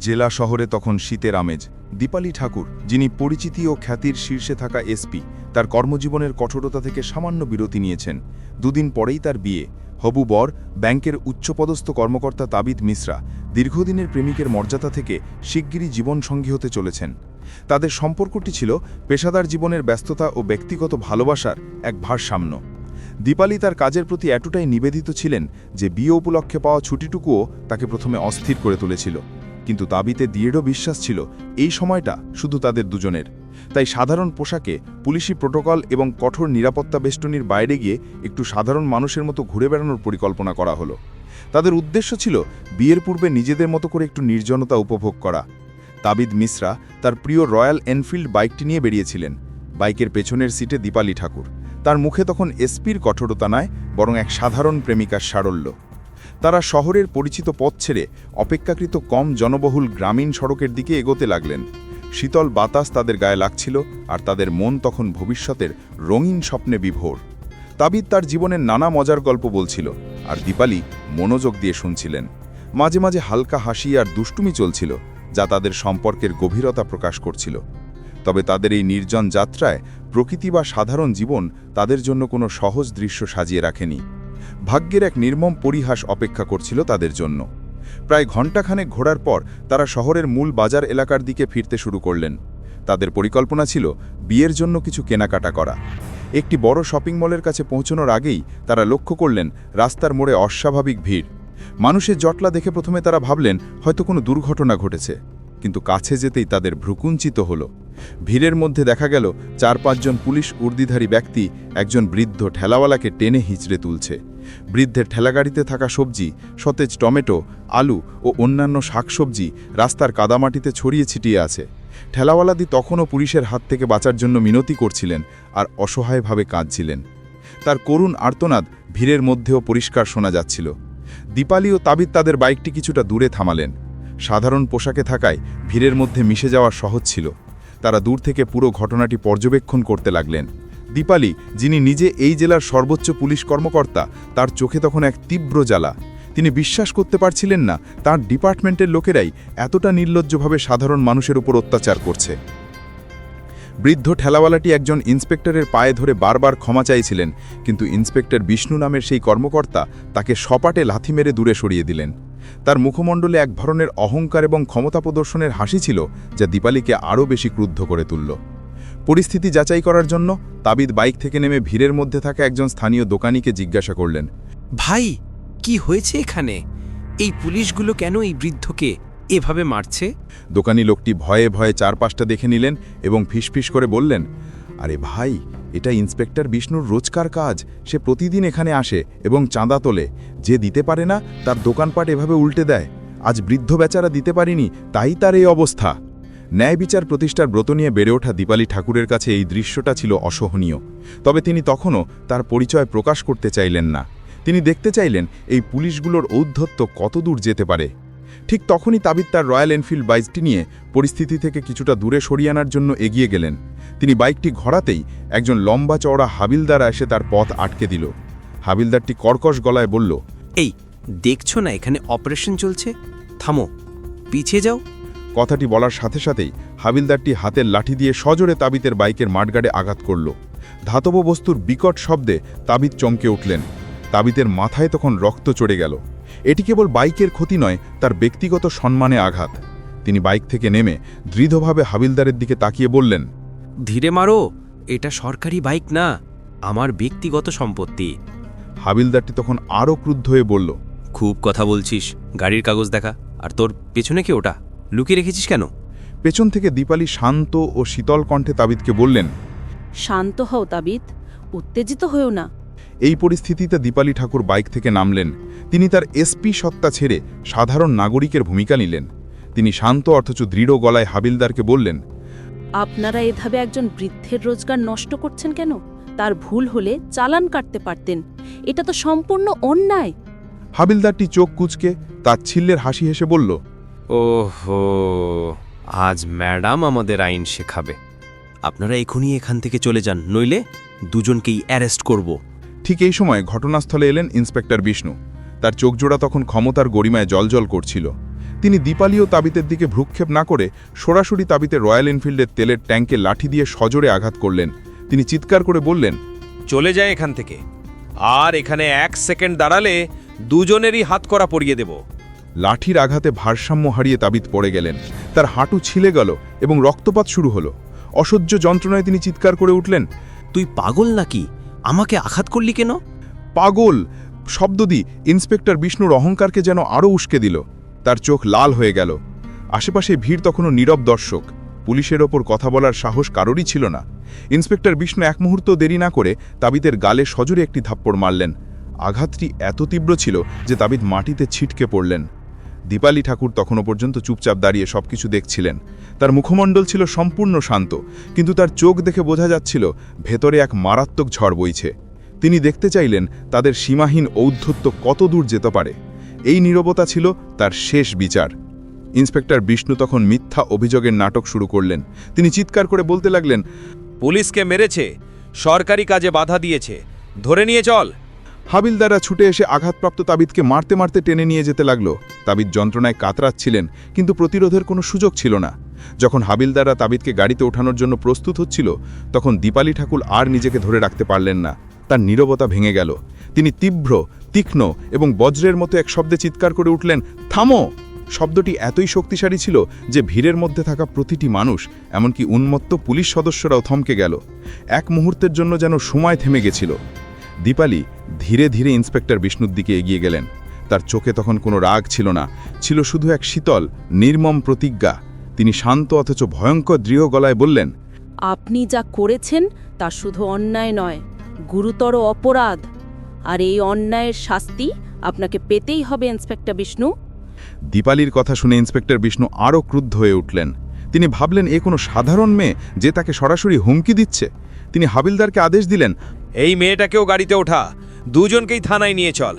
জেলা শহরে তখন শীতের আমেজ। দীপালি ঠাকুর, যিনি পরিচিতি ও খ্যাতির শীর্ষে থাকা এসপি তার কর্মজীবনের কঠোরতা থেকে সামান্য বিরতি নিয়েছেন। দুদিন পরেই তার বিয়ে। হবু বর, ব্যাংকের উচ্চপদস্থ কর্মকর্তা তাবিদ মিশ্রা, দীর্ঘদিনের প্রেমিকের মর্যাদা থেকে শিগগিরই জীবনসঙ্গী হতে চলেছেন। তাদের সম্পর্কটি ছিল পেশাদার জীবনের ব্যস্ততা ও ব্যক্তিগত ভালোবাসার এক ভারসাম্য। দীপালি তার কাজের প্রতি এতটাই নিবেদিত ছিলেন যে বিয়ে উপলক্ষে পাওয়া ছুটিটুকুও তাকে প্রথমে অস্থির করে তুলেছিল। কিন্তু দাবিতে দৃঢ় বিশ্বাস ছিল, এই সময়টা শুধু তাদের দুজনের। তাই সাধারণ পোশাকে, পুলিশি প্রোটোকল এবং কঠোর নিরাপত্তা বেষ্টনীর বাইরে গিয়ে একটু সাধারণ মানুষের মতো ঘুরে বেড়ানোর পরিকল্পনা করা হলো। তাদের উদ্দেশ্য ছিল বিয়ের পূর্বে নিজেদের মতো করে একটু নির্জনতা উপভোগ করা। তাবিদ মিশ্রা তার প্রিয় রয়্যাল এনফিল্ড বাইকটি নিয়ে বেরিয়েছিলেন। বাইকের পেছনের সিটে দীপালি ঠাকুর। তার মুখে তখন এসপির কঠোরতা নয়, বরং এক সাধারণ প্রেমিকার সারল্য। তারা শহরের পরিচিত পথ ছেড়ে অপেক্ষাকৃত কম জনবহুল গ্রামীণ সড়কের দিকে এগোতে লাগলেন। শীতল বাতাস তাদের গায়ে লাগছিল আর তাদের মন তখন ভবিষ্যতের রঙিন স্বপ্নে বিভোর। তাবিদ তার জীবনের নানা মজার গল্প বলছিল আর দীপালি মনোযোগ দিয়ে শুনছিলেন। মাঝে মাঝে হালকা হাসি আর দুষ্টুমি চলছিল, যা তাদের সম্পর্কের গভীরতা প্রকাশ করছিল। তবে তাদের এই নির্জন যাত্রায় প্রকৃতি বা সাধারণ জীবন তাদের জন্য কোনো সহজ দৃশ্য সাজিয়ে রাখেনি। ভাগ্যের এক নির্মম পরিহাস অপেক্ষা করছিল তাদের জন্য। প্রায় ঘণ্টাখানেক ঘোরার পর তারা শহরের মূল বাজার এলাকার দিকে ফিরতে শুরু করলেন। তাদের পরিকল্পনা ছিল বিয়ের জন্য কিছু কেনাকাটা করা। একটি বড় শপিং মলের কাছে পৌঁছানোর আগেই তারা লক্ষ্য করলেন রাস্তার মোড়ে অস্বাভাবিক ভিড়। মানুষের জটলা দেখে প্রথমে তারা ভাবলেন, হয়তো কোনো দুর্ঘটনা ঘটেছে। কিন্তু কাছে যেতেই তাদের ভ্রুকুঞ্চিত হল। ভিড়ের মধ্যে দেখা গেল, চার পাঁচজন পুলিশ উর্দিধারী ব্যক্তি একজন বৃদ্ধ ঠেলাওয়ালাকে টেনে হিঁচড়ে তুলছে। বৃদ্ধের ঠেলাগাড়িতে থাকা সবজি, সতেজ টমেটো, আলু ও অন্যান্য শাকসবজি রাস্তার কাদামাটিতে ছড়িয়ে ছিটিয়ে আছে। ঠেলাওয়ালাদি তখনও পুলিশের হাত থেকে বাঁচার জন্য মিনতি করছিলেন আর অসহায়ভাবে কাঁদছিলেন। তার করুণ আর্তনাদ ভিড়ের মধ্যেও পরিষ্কার শোনা যাচ্ছিল। দীপালি ও তাবিদ তাদের বাইকটি কিছুটা দূরে থামালেন। সাধারণ পোশাকে থাকায় ভিড়ের মধ্যে মিশে যাওয়া সহজ ছিল। তারা দূর থেকে পুরো ঘটনাটি পর্যবেক্ষণ করতে লাগলেন। দীপালি, যিনি নিজে এই জেলার সর্বোচ্চ পুলিশ কর্মকর্তা, তার চোখে তখন এক তীব্র জ্বালা। তিনি বিশ্বাস করতে পারছিলেন না, তার ডিপার্টমেন্টের লোকেরাই এতটা নির্লজ্জভাবে সাধারণ মানুষের উপর অত্যাচার করছে। বৃদ্ধ ঠেলাওয়ালাটি একজন ইন্সপেক্টরের পায়ে ধরে বারবার ক্ষমা চাইছিলেন, কিন্তু ইন্সপেক্টর বিষ্ণু নামের সেই কর্মকর্তা তাকে সপাটে লাথি মেরে দূরে সরিয়ে দিলেন। তার মুখমণ্ডলে এক ধরনের অহংকার এবং ক্ষমতা প্রদর্শনের হাসি ছিল, যা দীপালিকে আরও বেশি ক্রুদ্ধ করে তুলল। পরিস্থিতি যাচাই করার জন্য তাবিদ বাইক থেকে নেমে ভিড়ের মধ্যে থাকা একজন স্থানীয় দোকানিকে জিজ্ঞাসা করলেন ভাই কি হয়েছে এখানে? এই পুলিশগুলো কেন এই বৃদ্ধকে এভাবে মারছে? দোকানি লোকটি ভয়ে ভয়ে চারপাশটা দেখে নিলেন এবং ফিসফিস করে বললেন আরে ভাই এটা ইন্সপেক্টর বিষ্ণুর রোজকার কাজ। সে প্রতিদিন এখানে আসে এবং চাঁদা তোলে। যে দিতে পারে না তার দোকানপাট এভাবে উল্টে দেয়। আজ বৃদ্ধ বেচারা দিতে পারিনি তাই তার এই অবস্থা। ন্যায় বিচার প্রতিষ্ঠার ব্রত নিয়ে বেড়ে ওঠা দীপালি ঠাকুরের কাছে এই দৃশ্যটা ছিল অসহনীয়। তবে তিনি তখনও তার পরিচয় প্রকাশ করতে চাইলেন না। তিনি দেখতে চাইলেন এই পুলিশগুলোর ঔদ্ধত্য কতদূর যেতে পারে। ঠিক তখনই তাবিদ তার রয়্যাল এনফিল্ড বাইকটি নিয়ে পরিস্থিতি থেকে কিছুটা দূরে সরিয়ে আনার জন্য এগিয়ে গেলেন। তিনি বাইকটি ঘোরাতেই একজন লম্বা চওড়া হাবিলদার এসে তার পথ আটকে দিল। হাবিলদারটি কর্কশ গলায় বলল, এই, দেখছ না এখানে অপারেশন চলছে? থামো, পিছিয়ে যাও। কথাটি বলার সাথে সাথেই হাবিলদারটি হাতের লাঠি দিয়ে সজোরে তাবিতের বাইকের মাঠগাড়ে আঘাত করল। ধাতব বস্তুর বিকট শব্দে তাবিত চমকে উঠলেন। তাবিতের মাথায় তখন রক্ত চড়ে গেল। এটি কেবল বাইকের ক্ষতি নয় তার ব্যক্তিগত সম্মানে আঘাত। তিনি বাইক থেকে নেমে দৃঢ়ভাবে হাবিলদারের দিকে তাকিয়ে বললেন ধীরে মারো এটা সরকারি বাইক না আমার ব্যক্তিগত সম্পত্তি। হাবিলদারটি তখন আরও ক্রুদ্ধ হয়ে বলল খুব কথা বলছিস গাড়ির কাগজ দেখা আর তোর পেছনে কি ওটা? লুকিয়ে রেখেছিস কেন? পেছন থেকে দীপালি শান্ত ও শীতল কণ্ঠে তাবিদকে বললেন শান্ত হও তাবিদ উত্তেজিত হয়েও না। এই পরিস্থিতিতে দীপালি ঠাকুর বাইক থেকে নামলেন। তিনি তার এসপি সত্তা ছেড়ে সাধারণ নাগরিকের ভূমিকা নিলেন। তিনি শান্ত অথচ দৃঢ় গলায় হাবিলদারকে বললেন আপনারা এভাবে একজন বৃদ্ধের রোজগার নষ্ট করছেন কেন? তার ভুল হলে চালান কাটতে পারতেন। এটা তো সম্পূর্ণ অন্যায়। হাবিলদারটি চোখ কুচকে তার ছিল্লের হাসি হেসে বলল ওহো আজ ম্যাডাম আমাদের আইন শেখাবে। আপনারা এখনই এখান থেকে চলে যান নইলে দুজনকেই অ্যারেস্ট করব। ঠিক এই সময় ঘটনাস্থলে এলেন ইন্সপেক্টর বিষ্ণু। তার চোখজোড়া তখন ক্ষমতার গরিমায় জলজল করছিল। তিনি দীপালি ও তাবিতের দিকে ভ্রুক্ষেপ না করে সরাসরি তাবিতে রয়্যাল এনফিল্ডের তেলের ট্যাঙ্কে লাঠি দিয়ে সজোরে আঘাত করলেন। তিনি চিৎকার করে বললেন চলে যায় এখান থেকে। আর এখানে এক সেকেন্ড দাঁড়ালে দুজনেরই হাত করা পরিয়ে দেব। লাঠির আঘাতে ভারসাম্য হারিয়ে তাবিত পড়ে গেলেন। তার হাঁটু ছিলে গেল এবং রক্তপাত শুরু হলো। অসহ্য যন্ত্রণায় তিনি চিৎকার করে উঠলেন তুই পাগল নাকি? আমাকে আঘাত করলি কেন? পাগল শব্দ দি ইন্সপেক্টর বিষ্ণুর অহংকারকে যেন আরও উস্কে দিল। তার চোখ লাল হয়ে গেল। আশেপাশে ভিড় তখনও নীরব দর্শক। পুলিশের ওপর কথা বলার সাহস কারোরই ছিল না। ইন্সপেক্টর বিষ্ণু এক মুহূর্ত দেরি না করে তাবিতের গালে সজোরে একটি থাপ্পড় মারলেন। আঘাতটি এত তীব্র ছিল যে তাবিদ মাটিতে ছিটকে পড়লেন। দীপালি ঠাকুর তখনও পর্যন্ত চুপচাপ দাঁড়িয়ে সবকিছু দেখছিলেন। তার মুখমণ্ডল ছিল সম্পূর্ণ শান্ত, কিন্তু তার চোখ দেখে বোঝা যাচ্ছিল, ভেতরে এক মারাত্মক ঝড় বইছে। তিনি দেখতে চাইলেন তাদের সীমাহীন ঔদ্ধত্য কত দূর যেতে পারে। এই নীরবতা ছিল তার শেষ বিচার। ইন্সপেক্টর বিষ্ণু তখন মিথ্যা অভিযোগের নাটক শুরু করলেন। তিনি চিৎকার করে বলতে লাগলেন, পুলিশকে মেরেছে, সরকারি কাজে বাধা দিয়েছে। ধরে নিয়ে চল। হাবিলদাররা ছুটে এসে আঘাতপ্রাপ্ত তাবিদকে মারতে মারতে টেনে নিয়ে যেতে লাগল। তাবিদ যন্ত্রণায় কাতরাচ্ছিলেন, কিন্তু প্রতিরোধের কোনো সুযোগ ছিল না। যখন হাবিলদাররা তাবিদকে গাড়িতে ওঠানোর জন্য প্রস্তুত হচ্ছিল, তখন দীপালি ঠাকুর আর নিজেকে ধরে রাখতে পারলেন না। তার নীরবতা ভেঙে গেল। তিনি তীব্র, তীক্ষ্ণ এবং বজ্রের মতো এক শব্দে চিৎকার করে উঠলেন, থামো! শব্দটি এতই শক্তিশালী ছিল যে ভিড়ের মধ্যে থাকা প্রতিটি মানুষ, এমনকি উন্মত্ত পুলিশ সদস্যরাও থমকে গেল। এক মুহূর্তের জন্য যেন সময় থেমে গেছিল। দীপালি ধীরে ধীরে ইন্সপেক্টর বিষ্ণুর দিকে এগিয়ে গেলেন। তার চোখে তখন কোনো রাগ ছিল না ছিল শুধু এক শীতল নির্মম প্রতিজ্ঞা। তিনি শান্ত অথচ ভয়ঙ্কর দৃঢ় গলায় বললেন আপনি যা করেছেন তা শুধু অন্যায় নয় গুরুতর অপরাধ। আর এই অন্যায়ের শাস্তি আপনাকে পেতেই হবে ইন্সপেক্টর বিষ্ণু। দীপালির কথা শুনে ইন্সপেক্টর বিষ্ণু আরও ক্রুদ্ধ হয়ে উঠলেন। তিনি ভাবলেন এ কোনো সাধারণ মেয়ে যে তাকে সরাসরি হুমকি দিচ্ছে? তিনি হাবিলদারকে আদেশ দিলেন এই মেয়েটাকেও গাড়িতে ওঠা দুজনকেই থানায় নিয়ে চল।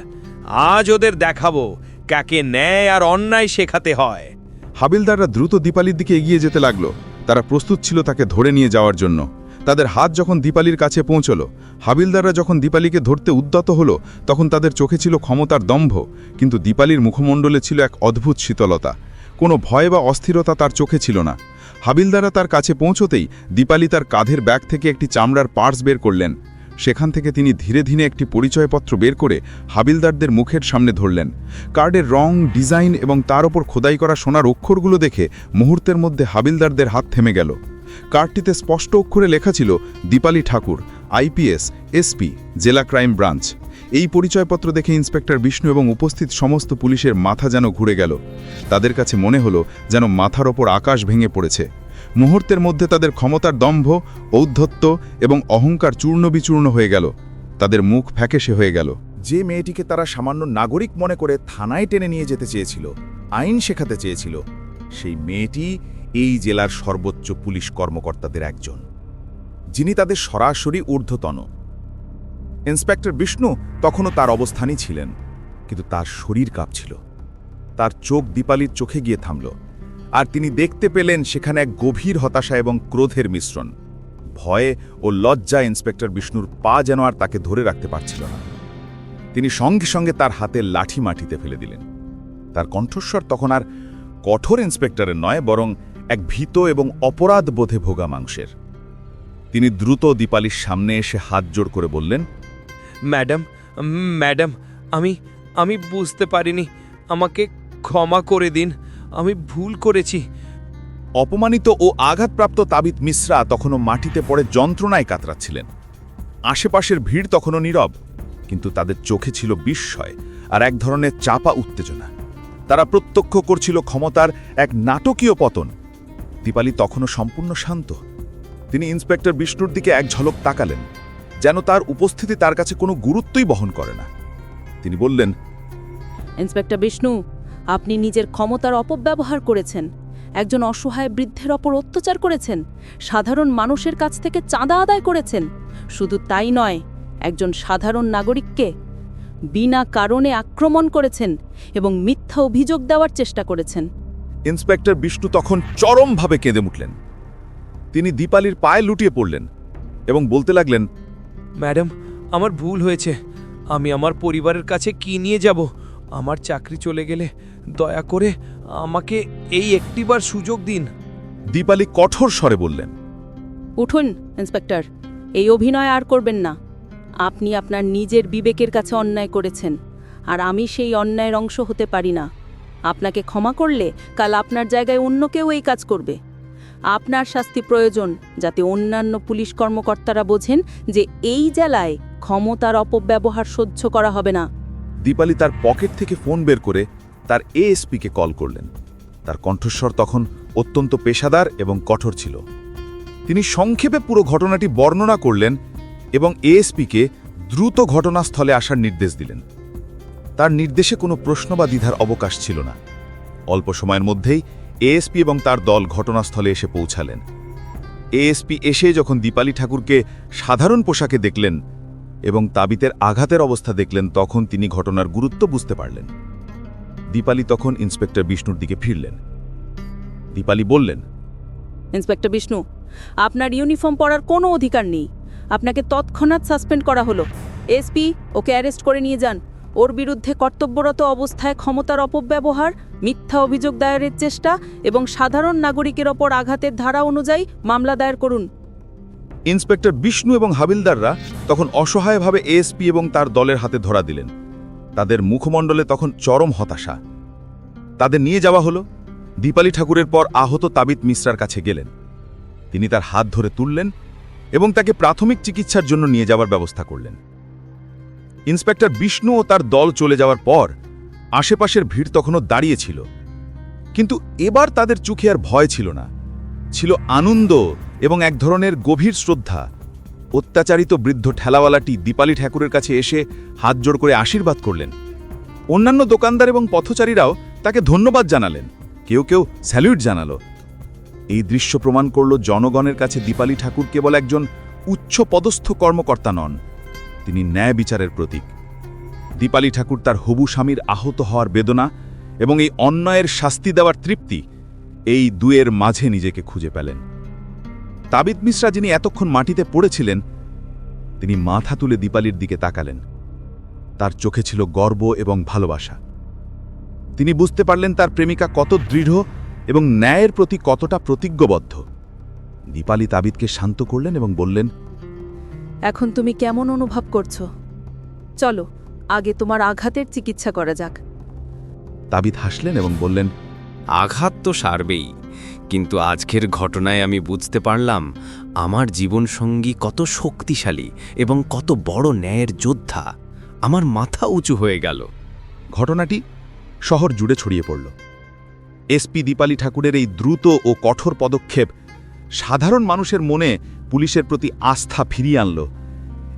আজ ওদের দেখাবো কাকে ন্যায় আর অন্যায় শেখাতে হয়। হাবিলদাররা দ্রুত দীপালির দিকে এগিয়ে যেতে লাগল। তারা প্রস্তুত ছিল তাকে ধরে নিয়ে যাওয়ার জন্য। তাদের হাত যখন দীপালির কাছে পৌঁছল, হাবিলদাররা যখন দীপালিকে ধরতে উদ্যত হলো, তখন তাদের চোখে ছিল ক্ষমতার দম্ভ। কিন্তু দীপালির মুখমণ্ডলে ছিল এক অদ্ভুত শীতলতা। কোনো ভয় বা অস্থিরতা তার চোখে ছিল না। হাবিলদাররা তার কাছে পৌঁছতেই দীপালি তার কাঁধের ব্যাগ থেকে একটি চামড়ার পার্স বের করলেন। সেখান থেকে তিনি ধীরে ধীরে একটি পরিচয়পত্র বের করে হাবিলদারদের মুখের সামনে ধরলেন। কার্ডের রং, ডিজাইন এবং তার ওপর খোদাই করা সোনার অক্ষরগুলো দেখে মুহূর্তের মধ্যে হাবিলদারদের হাত থেমে গেল। কার্ডটিতে স্পষ্ট অক্ষরে লেখা ছিল, দীপালি ঠাকুর আইপিএস এসপি জেলা ক্রাইম ব্রাঞ্চ। এই পরিচয়পত্র দেখে ইন্সপেক্টর বিষ্ণু এবং উপস্থিত সমস্ত পুলিশের মাথা যেন ঘুরে গেল। তাদের কাছে মনে হলো যেন মাথার ওপর আকাশ ভেঙে পড়েছে। মুহূর্তের মধ্যে তাদের ক্ষমতার দম্ভ, ঔদ্ধত্য এবং অহংকার চূর্ণ বিচূর্ণ হয়ে গেল। তাদের মুখ ফ্যাকেশে হয়ে গেল। যে মেয়েটিকে তারা সামান্য নাগরিক মনে করে থানায় টেনে নিয়ে যেতে চেয়েছিল, আইন শেখাতে চেয়েছিল, সেই মেয়েটি এই জেলার সর্বোচ্চ পুলিশ কর্মকর্তাদের একজন। যিনি তাদের সরাসরি ঊর্ধ্বতন। ইন্সপেক্টর বিষ্ণু তখনও তার অবস্থানই ছিলেন, কিন্তু তার শরীর কাঁপছিল। তার চোখ দীপালির চোখে গিয়ে থামল। আর তিনি দেখতে পেলেন সেখানে এক গভীর হতাশা এবং ক্রোধের মিশ্রণ। ভয়ে ও লজ্জা ইন্সপেক্টর বিষ্ণুর পা যেন আর তাকে ধরে রাখতে পারছিল না। তিনি সঙ্গে সঙ্গে তার হাতের লাঠি মাটিতে ফেলে দিলেন। তার কণ্ঠস্বর তখন আর কঠোর ইন্সপেক্টরের নয়, বরং এক ভীত এবং অপরাধ বোধে ভোগা মাংসের। তিনি দ্রুত দীপালির সামনে এসে হাত জোড় করে বললেন, ম্যাডাম ম্যাডাম, আমি আমি বুঝতে পারিনি। আমাকে ক্ষমা করে দিন। আমি ভুল করেছি। অপমানিত ও আঘাতপ্রাপ্ত তাবিত মিশ্রা তখনও মাটিতে পড়ে যন্ত্রণায় কাতরাচ্ছিলেন। আশেপাশের ভিড় তখনও নীরব, কিন্তু তাদের চোখে ছিল বিস্ময় আর এক ধরনের চাপা উত্তেজনা। তারা প্রত্যক্ষ করছিল ক্ষমতার এক নাটকীয় পতন। দীপালি তখনও সম্পূর্ণ শান্ত। তিনি ইন্সপেক্টর বিষ্ণুর দিকে এক ঝলক তাকালেন, যেন তার উপস্থিতি তার কাছে কোনো গুরুত্বই বহন করে না। তিনি বললেন, ইন্সপেক্টর বিষ্ণু আপনি নিজের ক্ষমতার অপব্যবহার করেছেন। একজন অসহায় বৃদ্ধের ওপর অত্যাচার করেছেন। সাধারণ মানুষের কাছ থেকে চাঁদা আদায় করেছেন। শুধু তাই নয় একজন সাধারণ নাগরিককে বিনা কারণে আক্রমণ করেছেন এবং মিথ্যা অভিযোগ দেওয়ার চেষ্টা করেছেন। ইন্সপেক্টর বিষ্ণু তখন চরমভাবে কেঁদে উঠলেন। তিনি দীপালির পায়ে লুটিয়ে পড়লেন এবং বলতে লাগলেন ম্যাডাম আমার ভুল হয়েছে। আমি আমার পরিবারের কাছে কি নিয়ে যাব? আমার চাকরি চলে গেলে দয়া করে আমাকে এই একটিবার সুযোগ দিন। দীপালি কঠোর স্বরে বললেন উঠুন ইন্সপেক্টর এই অভিনয় আর করবেন না। আপনি আপনার নিজের বিবেকের কাছে অন্যায় করেছেন আর আমি সেই অন্যায়ের অংশ হতে পারি না। আপনাকে ক্ষমা করলে কাল আপনার জায়গায় অন্য কেউ এই কাজ করবে। আপনার শাস্তি প্রয়োজন যাতে অন্যান্য পুলিশ কর্মকর্তারা বোঝেন যে এই জেলায় ক্ষমতার অপব্যবহার সহ্য করা হবে না। দীপালি তার পকেট থেকে ফোন বের করে তার এএসপিকে কল করলেন। তার কণ্ঠস্বর তখন অত্যন্ত পেশাদার এবং কঠোর ছিল। তিনি সংক্ষেপে পুরো ঘটনাটি বর্ণনা করলেন এবং এএসপিকে দ্রুত ঘটনাস্থলে আসার নির্দেশ দিলেন। তার নির্দেশে কোনো প্রশ্ন বা দ্বিধার অবকাশ ছিল না। অল্প সময়ের মধ্যেই এএসপি এবং তার দল ঘটনাস্থলে এসে পৌঁছালেন। এএসপি এসে যখন দীপালি ঠাকুরকে সাধারণ পোশাকে দেখলেন এবং তাবিতের আঘাতের অবস্থা দেখলেন তখন তিনি ঘটনার গুরুত্ব বুঝতে পারলেন। দীপালি তখন ইন্সপেক্টর বিষ্ণুর দিকে ফিরলেন। দীপালি বললেন, ইন্সপেক্টর বিষ্ণু, আপনার ইউনিফর্ম পরার কোনো অধিকার নেই। আপনাকে তৎক্ষণাৎ সাসপেন্ড করা হলো। এসপি ওকে অ্যারেস্ট করে নিয়ে যান। ওর বিরুদ্ধে কর্তব্যরত অবস্থায় ক্ষমতার অপব্যবহার, মিথ্যা অভিযোগ দায়েরের চেষ্টা এবং সাধারণ নাগরিকের ওপর আঘাতের ধারা অনুযায়ী মামলা দায়ের করুন। ইন্সপেক্টর বিষ্ণু এবং হাবিলদাররা তখন অসহায়ভাবে এএসপি এবং তার দলের হাতে ধরা দিলেন। তাদের মুখমণ্ডলে তখন চরম হতাশা। তাদের নিয়ে যাওয়া হলো। দীপালি ঠাকুরের পর আহত তাবিত মিশ্রার কাছে গেলেন। তিনি তার হাত ধরে তুললেন এবং তাকে প্রাথমিক চিকিৎসার জন্য নিয়ে যাওয়ার ব্যবস্থা করলেন। ইন্সপেক্টর বিষ্ণু ও তার দল চলে যাওয়ার পর আশেপাশের ভিড় তখনও দাঁড়িয়েছিল কিন্তু এবার তাদের চোখে আর ভয় ছিল না। ছিল আনন্দ এবং এক ধরনের গভীর শ্রদ্ধা। অত্যাচারিত বৃদ্ধ ঠেলাওয়ালাটি দীপালি ঠাকুরের কাছে এসে হাত জোড় করে আশীর্বাদ করলেন। অন্যান্য দোকানদার এবং পথচারীরাও তাকে ধন্যবাদ জানালেন। কেউ কেউ স্যালিউট জানালো। এই দৃশ্য প্রমাণ করল জনগণের কাছে দীপালি ঠাকুর কেবল একজন উচ্চ পদস্থ কর্মকর্তা নন, তিনি ন্যায় বিচারের প্রতীক। দীপালি ঠাকুর তার হবু স্বামীর আহত হওয়ার বেদনা এবং এই অন্যায়ের শাস্তি দেওয়ার তৃপ্তি এই দুয়ের মাঝে নিজেকে খুঁজে পেলেন। তাবিদ মিশ্রা যিনি এতক্ষণ মাটিতে পড়েছিলেন তিনি মাথা তুলে দীপালির দিকে তাকালেন। তার চোখে ছিল গর্ব এবং ভালোবাসা। তিনি বুঝতে পারলেন তার প্রেমিকা কত দৃঢ় এবং ন্যায়ের প্রতি কতটা প্রতিজ্ঞবদ্ধ। দীপালি তাবিদকে শান্ত করলেন এবং বললেন এখন তুমি কেমন অনুভব করছ? চলো আগে তোমার আঘাতের চিকিৎসা করা যাক। তাবিদ হাসলেন এবং বললেন আঘাত তো সারবেই। কিন্তু আজকের ঘটনায় আমি বুঝতে পারলাম, আমার জীবনসঙ্গী কত শক্তিশালী এবং কত বড় ন্যায়ের যোদ্ধা। আমার মাথা উঁচু হয়ে গেল। ঘটনাটি শহর জুড়ে ছড়িয়ে পড়ল। এসপি দীপালি ঠাকুরের এই দ্রুত ও কঠোর পদক্ষেপ সাধারণ মানুষের মনে পুলিশের প্রতি আস্থা ফিরিয়ে আনল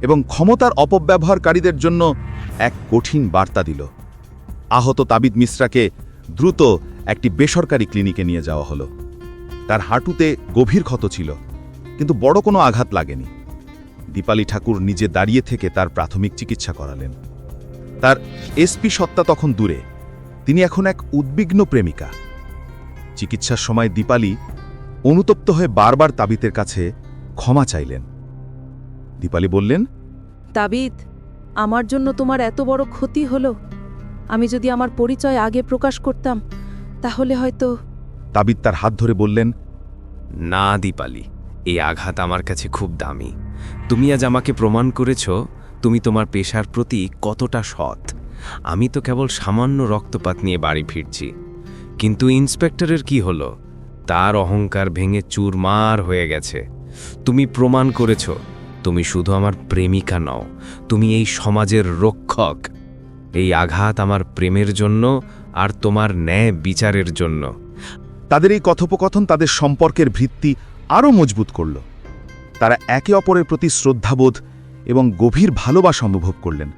এবং ক্ষমতার অপব্যবহারকারীদের জন্য এক কঠিন বার্তা দিল। আহত তাবিদ মিশ্রাকে দ্রুত একটি বেসরকারি ক্লিনিকে নিয়ে যাওয়া হলো। তার হাঁটুতে গভীর ক্ষত ছিল, কিন্তু বড় কোনো আঘাত লাগেনি। দীপালি ঠাকুর নিজে দাঁড়িয়ে থেকে তার প্রাথমিক চিকিৎসা করালেন। তার এসপি সত্তা তখন দূরে, তিনি এখন এক উদ্বিগ্ন প্রেমিকা। চিকিৎসার সময় দীপালি অনুতপ্ত হয়ে বারবার তাবিতের কাছে ক্ষমা চাইলেন। দীপালি বললেন, তাবিত, আমার জন্য তোমার এত বড় ক্ষতি হলো। আমি যদি আমার পরিচয় আগে প্রকাশ করতাম, তাহলে হয়তো তাবিদ তার হাত ধরে বললেন, না, দীপালি, এই আঘাত আমার কাছে খুব দামি। তুমি আজ আমাকে প্রমাণ করেছ, তুমি তোমার পেশার প্রতি কতটা সৎ। আমি তো কেবল সামান্য রক্তপাত নিয়ে বাড়ি ফিরছি। কিন্তু ইন্সপেক্টরের কি হলো? তার অহংকার ভেঙে চুরমার হয়ে গেছে। তুমি প্রমাণ করেছ, তুমি শুধু আমার প্রেমিকা নও, তুমি এই সমাজের রক্ষক। এই আঘাত আমার প্রেমের জন্য আর তোমার ন্যায় বিচারের জন্য। তাদের এই কথোপকথন তাদের সম্পর্কের ভিত্তি আরও মজবুত করল। তারা একে অপরের প্রতি শ্রদ্ধাবোধ এবং গভীর ভালোবাসা অনুভব করলেন।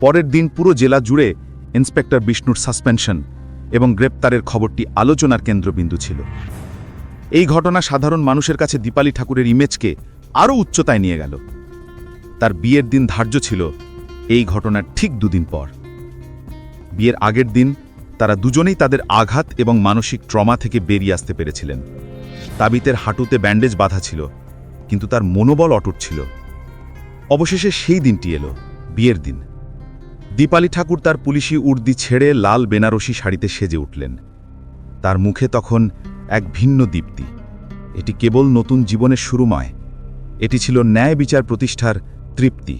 পরের দিন পুরো জেলা জুড়ে ইন্সপেক্টর বিষ্ণুর সাসপেনশন এবং গ্রেপ্তারের খবরটি আলোচনার কেন্দ্রবিন্দু ছিল। এই ঘটনা সাধারণ মানুষের কাছে দীপালি ঠাকুরের ইমেজকে আরও উচ্চতায় নিয়ে গেল। তার বিয়ের দিন ধার্য ছিল। এই ঘটনার ঠিক দুদিন পর। বিয়ের আগের দিন তারা দুজনেই তাদের আঘাত এবং মানসিক ট্রমা থেকে বেরিয়ে আসতে পেরেছিলেন। তাবিতের হাঁটুতে ব্যান্ডেজ বাঁধা ছিল, কিন্তু তার মনোবল অটুট ছিল। অবশেষে সেই দিনটি এলো, বিয়ের দিন। দীপালি ঠাকুর তার পুলিশি উর্দি ছেড়ে লাল বেনারসি শাড়িতে সেজে উঠলেন। তার মুখে তখন এক ভিন্ন দীপ্তি। এটি কেবল নতুন জীবনের শুরুময়। এটি ছিল ন্যায় বিচার প্রতিষ্ঠার তৃপ্তি।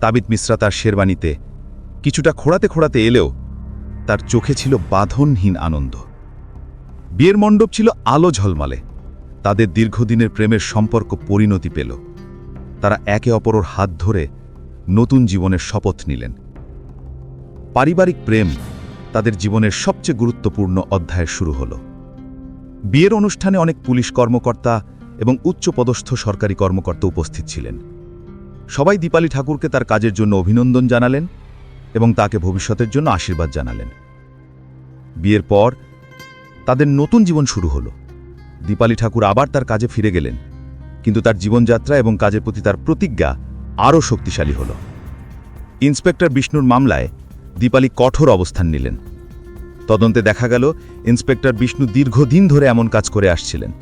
তাবিত মিশ্রা তার শেরবানিতে কিছুটা খোড়াতে খোড়াতে এলেও তার চোখে ছিল বাঁধনহীন আনন্দ। বিয়ের মণ্ডপ ছিল আলো ঝলমলে। তাদের দীর্ঘদিনের প্রেমের সম্পর্ক পরিণতি পেল। তারা একে অপরের হাত ধরে নতুন জীবনের শপথ নিলেন। পারিবারিক প্রেম তাদের জীবনের সবচেয়ে গুরুত্বপূর্ণ অধ্যায় শুরু হল। বিয়ের অনুষ্ঠানে অনেক পুলিশ কর্মকর্তা এবং উচ্চপদস্থ সরকারি কর্মকর্তা উপস্থিত ছিলেন। সবাই দীপালি ঠাকুরকে তার কাজের জন্য অভিনন্দন জানালেন এবং তাকে ভবিষ্যতের জন্য আশীর্বাদ জানালেন। বিয়ের পর তাদের নতুন জীবন শুরু হলো। দীপালি ঠাকুর আবার তার কাজে ফিরে গেলেন, কিন্তু তার জীবনযাত্রা এবং কাজের প্রতি তার প্রতিজ্ঞা আরও শক্তিশালী হল। ইন্সপেক্টর বিষ্ণুর মামলায় দীপালি কঠোর অবস্থান নিলেন। তদন্তে দেখা গেল, ইন্সপেক্টর বিষ্ণু দীর্ঘদিন ধরে এমন কাজ করে আসছিলেন।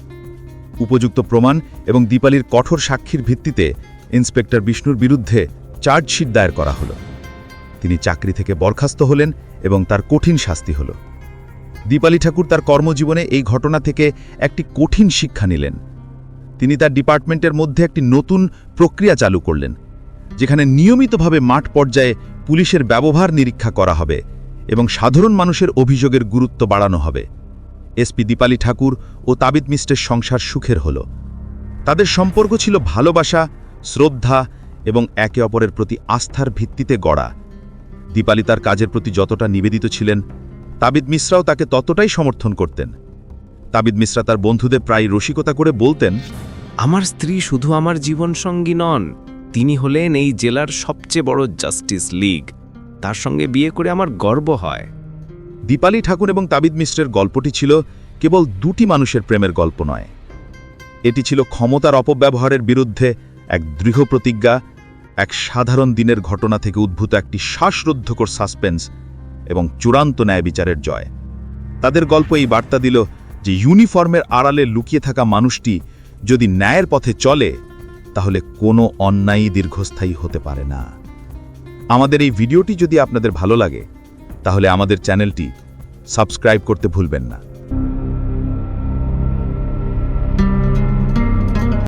উপযুক্ত প্রমাণ এবং দীপালির কঠোর সাক্ষীর ভিত্তিতে ইন্সপেক্টর বিষ্ণুর বিরুদ্ধে চার্জশিট দায়ের করা হলো। তিনি চাকরি থেকে বরখাস্ত হলেন এবং তার কঠিন শাস্তি হল। দীপালি ঠাকুর তার কর্মজীবনে এই ঘটনা থেকে একটি কঠিন শিক্ষা নিলেন। তিনি তার ডিপার্টমেন্টের মধ্যে একটি নতুন প্রক্রিয়া চালু করলেন, যেখানে নিয়মিতভাবে মাঠ পর্যায়ে পুলিশের ব্যবহার নিরীক্ষা করা হবে এবং সাধারণ মানুষের অভিযোগের গুরুত্ব বাড়ানো হবে। এসপি দীপালি ঠাকুর ও তাবিদ মিস্টের সংসার সুখের হল। তাদের সম্পর্ক ছিল ভালোবাসা, শ্রদ্ধা এবং একে অপরের প্রতি আস্থার ভিত্তিতে গড়া। দীপালি তার কাজের প্রতি যতটা নিবেদিত ছিলেন তাবিদ মিশ্রাও তাকে ততটাই সমর্থন করতেন। তাবিদ মিশ্রা তার বন্ধুদের প্রায় রসিকতা করে বলতেন আমার স্ত্রী শুধু আমার জীবনসঙ্গী নন তিনি হলেন এই জেলার সবচেয়ে বড় জাস্টিস লীগ। তার সঙ্গে বিয়ে করে আমার গর্ব হয়। দীপালি ঠাকুর এবং তাবিদ মিশ্রের গল্পটি ছিল কেবল দুটি মানুষের প্রেমের গল্প নয়। এটি ছিল ক্ষমতার অপব্যবহারের বিরুদ্ধে এক দৃঢ় প্রতিজ্ঞা এক সাধারণ দিনের ঘটনা থেকে উদ্ভূত একটি শ্বাসরুদ্ধকর সাসপেন্স এবং চূড়ান্ত ন্যায় বিচারের জয়। তাদের গল্প এই বার্তা দিল যে ইউনিফর্মের আড়ালে লুকিয়ে থাকা মানুষটি যদি ন্যায়ের পথে চলে, তাহলে কোনো অন্যায়ই দীর্ঘস্থায়ী হতে পারে না। আমাদের এই ভিডিওটি যদি আপনাদের ভালো লাগে, তাহলে আমাদের চ্যানেলটি সাবস্ক্রাইব করতে ভুলবেন না।